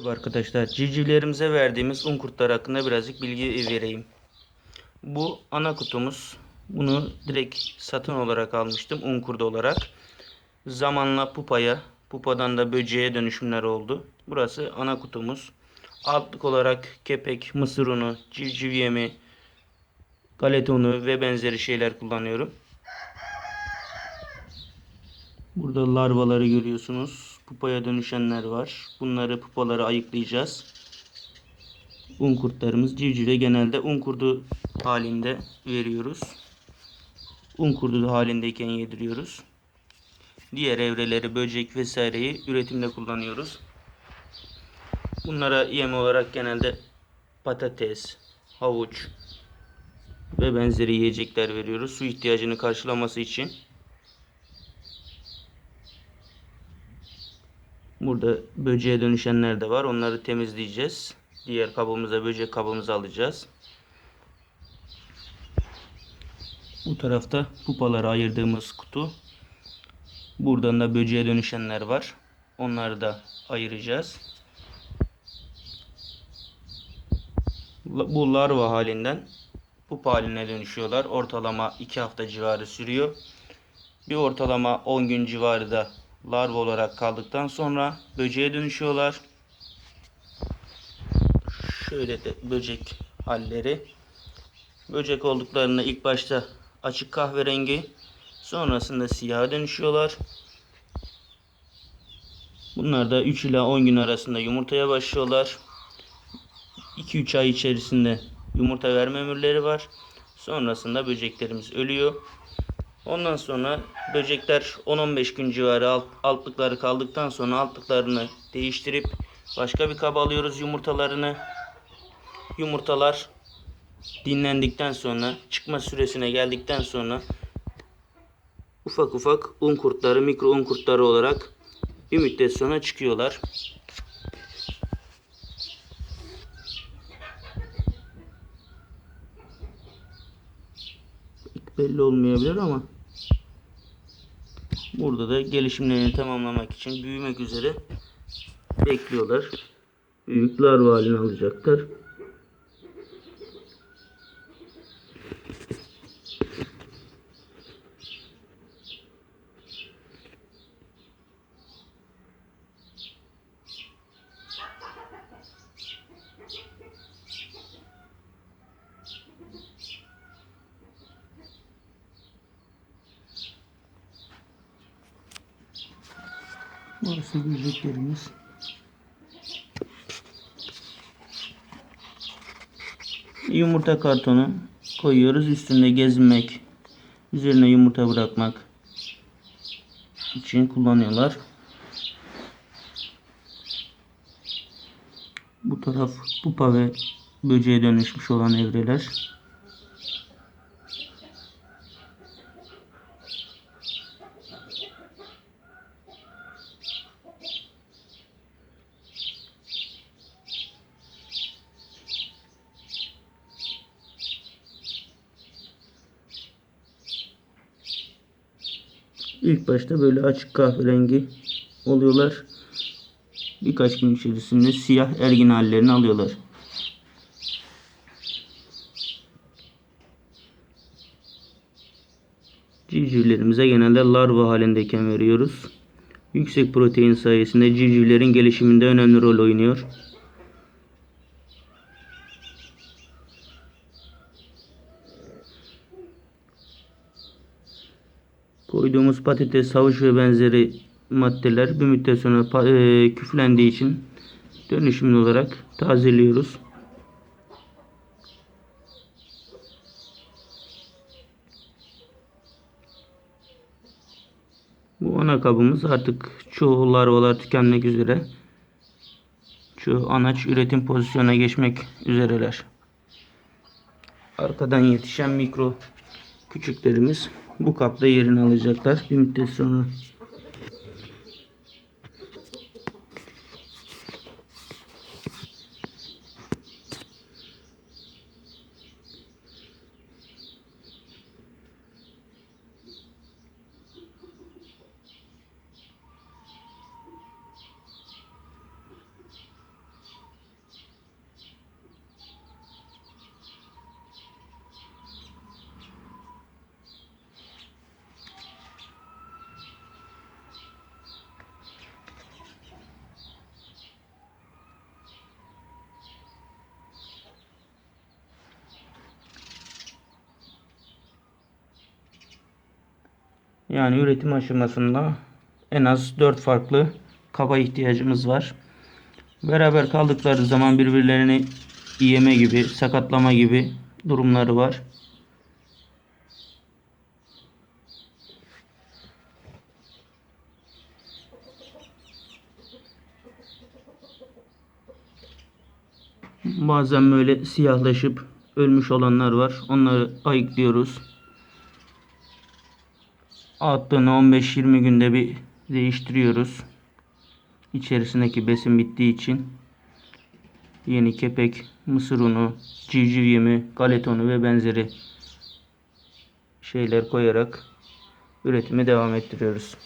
Merhaba arkadaşlar, civcivlerimize verdiğimiz un kurtları hakkında birazcık bilgi vereyim. Bu ana kutumuz. Bunu direkt satın olarak almıştım un kurdu olarak. Zamanla pupaya, pupadan da böceğe dönüşümler oldu. Burası ana kutumuz. Altlık olarak kepek, mısır unu, civciv yemi, galeta unu ve benzeri şeyler kullanıyorum. Burada larvaları görüyorsunuz. Pupaya dönüşenler var. Bunları pupaları ayıklayacağız. Un kurtlarımız civcive genelde un kurdu halinde veriyoruz. Un kurdu halindeyken yediriyoruz. Diğer evreleri, böcek vesaireyi üretimde kullanıyoruz. Bunlara yem olarak genelde patates, havuç ve benzeri yiyecekler veriyoruz. Su ihtiyacını karşılaması için. Burada böceğe dönüşenler de var. Onları temizleyeceğiz. Diğer kabımıza böcek kabımızı alacağız. Bu tarafta pupaları ayırdığımız kutu. Buradan da böceğe dönüşenler var. Onları da ayıracağız. Bu larva halinden pupa haline dönüşüyorlar. Ortalama 2 hafta civarı sürüyor. Bir ortalama 10 gün civarı da larva olarak kaldıktan sonra böceğe dönüşüyorlar. Şöyle de böcek halleri. Böcek olduklarında ilk başta açık kahverengi, sonrasında siyaha dönüşüyorlar. Bunlar da 3 ila 10 gün arasında yumurtaya başlıyorlar. 2-3 ay içerisinde yumurta verme ömürleri var. Sonrasında böceklerimiz ölüyor. Ondan sonra böcekler 10-15 gün civarı alt, altlıkları kaldıktan sonra altlıklarını değiştirip başka bir kaba alıyoruz yumurtalarını. Yumurtalar dinlendikten sonra çıkma süresine geldikten sonra ufak ufak un kurtları, mikro un kurtları olarak bir müddet sonra çıkıyorlar. Belli olmayabilir ama burada da gelişimlerini tamamlamak için büyümek üzere bekliyorlar. Büyük larva halini alacaklar. Burası böceklerimiz. Yumurta kartonu koyuyoruz. Üstünde gezmek, üzerine yumurta bırakmak için kullanıyorlar. Bu taraf pupa ve böceğe dönüşmüş olan evreler. İlk başta böyle açık kahverengi oluyorlar. Birkaç gün içerisinde siyah ergin hallerini alıyorlar. Civcivlerimize genelde larva halindeyken veriyoruz. Yüksek protein sayesinde civcivlerin gelişiminde önemli rol oynuyor. Koyduğumuz patates, havuç ve benzeri maddeler bir müddet sonra e, küflendiği için dönüşümlü olarak tazeliyoruz. Bu ana kabımız artık çoğu larvalar tükenmek üzere. Çoğu anaç üretim pozisyonuna geçmek üzereler. Arkadan yetişen mikro küçüklerimiz bu kapta yerini alacaklar. Bir müddet sonra Yani üretim aşamasında en az 4 farklı kaba ihtiyacımız var. Beraber kaldıkları zaman birbirlerini yeme gibi, sakatlama gibi durumları var. Bazen böyle siyahlaşıp ölmüş olanlar var. Onları ayıklıyoruz. Attığını 15-20 günde bir değiştiriyoruz. İçerisindeki besin bittiği için yeni kepek, mısır unu, civciv yemi, galet unu ve benzeri şeyler koyarak üretime devam ettiriyoruz.